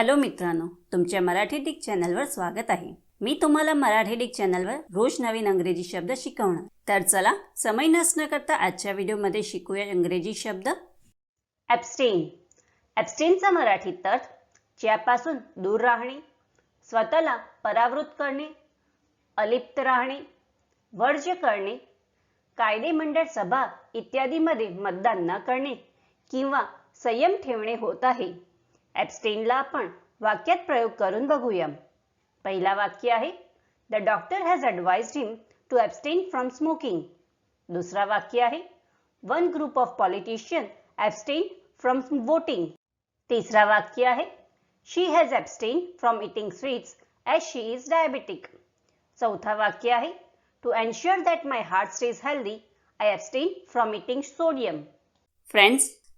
Hello मित्रांनो तुमच्या Marathi Dick चॅनलवर स्वागत आहे. मी तुम्हाला मराठी डिक चॅनलवर रोज नवीन अंग्रेजी शब्द शिकवणार. तर चला समय नसणं करता आजच्या व्हिडिओमध्ये शिकूया इंग्रजी शब्द. ॲबस्टेन ॲबस्टेनचा मराठीत अर्थ ज्यापासून दूर राहणे स्वतःला परावृत करणे अलिप्त राहणे वर्ज्य करणे कायदेमंडळ सभा इत्यादीमध्ये मतदान न करणे किंवा संयम ठेवणे होत आहे. ॲबस्टेनला आपण वाक्यात प्रयोग करून बघूया पहिला वाक्य आहे the doctor has advised him to abstain from smoking दुसरा वाक्य आहे one group of politician abstain from voting तिसरा वाक्य आहे she has abstain from eating sweets as she is diabetic चौथा वाक्य आहे to ensure that my heart stage healthy I abstain from eating sodium friends